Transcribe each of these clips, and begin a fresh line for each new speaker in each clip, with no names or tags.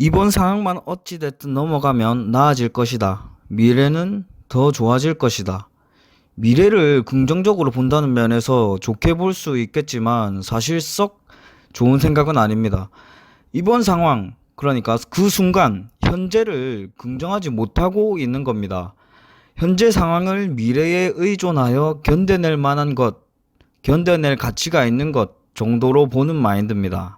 이번 상황만 어찌됐든 넘어가면 나아질 것이다. 미래는 더 좋아질 것이다. 미래를 긍정적으로 본다는 면에서 좋게 볼 수 있겠지만 사실 썩 좋은 생각은 아닙니다. 이번 상황, 그러니까 그 순간 현재를 긍정하지 못하고 있는 겁니다. 현재 상황을 미래에 의존하여 견뎌낼 만한 것, 견뎌낼 가치가 있는 것 정도로 보는 마인드입니다.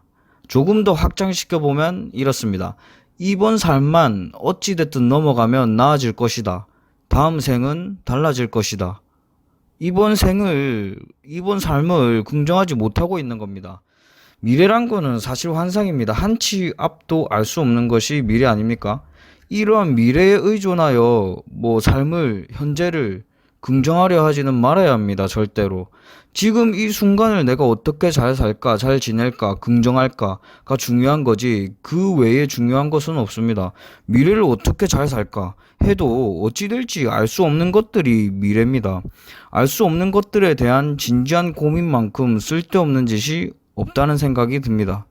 조금 더 확장시켜 보면 이렇습니다. 이번 삶만 어찌됐든 넘어가면 나아질 것이다. 다음 생은 달라질 것이다. 이번 생을, 이번 삶을 긍정하지 못하고 있는 겁니다. 미래란 거는 사실 환상입니다. 한치 앞도 알 수 없는 것이 미래 아닙니까? 이러한 미래에 의존하여 뭐 삶을, 현재를 긍정하려 하지는 말아야 합니다. 절대로. 지금 이 순간을 내가 어떻게 잘 살까, 잘 지낼까, 긍정할까가 중요한 거지, 그 외에 중요한 것은 없습니다. 미래를 어떻게 잘 살까 해도 어찌 될지 알 수 없는 것들이 미래입니다. 알 수 없는 것들에 대한 진지한 고민만큼 쓸데없는 짓이 없다는 생각이 듭니다.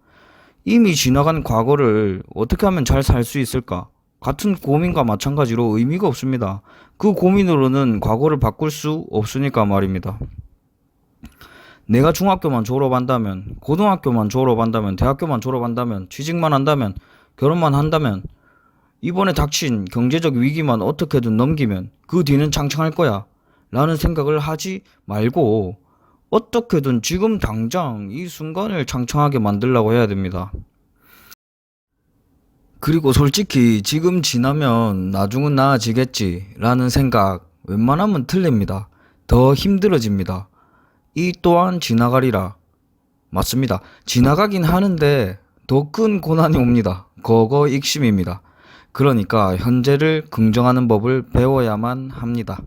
이미 지나간 과거를 어떻게 하면 잘 살 수 있을까? 같은 고민과 마찬가지로 의미가 없습니다. 그 고민으로는 과거를 바꿀 수 없으니까 말입니다. 내가 중학교만 졸업한다면, 고등학교만 졸업한다면, 대학교만 졸업한다면, 취직만 한다면, 결혼만 한다면, 이번에 닥친 경제적 위기만 어떻게든 넘기면 그 뒤는 창창할 거야. 라는 생각을 하지 말고 어떻게든 지금 당장 이 순간을 창창하게 만들려고 해야 됩니다. 그리고 솔직히 지금 지나면 나중은 나아지겠지 라는 생각 웬만하면 틀립니다. 더 힘들어집니다. 이 또한 지나가리라. 맞습니다. 지나가긴 하는데 더 큰 고난이 옵니다. 그거 익심입니다. 그러니까 현재를 긍정하는 법을 배워야만 합니다.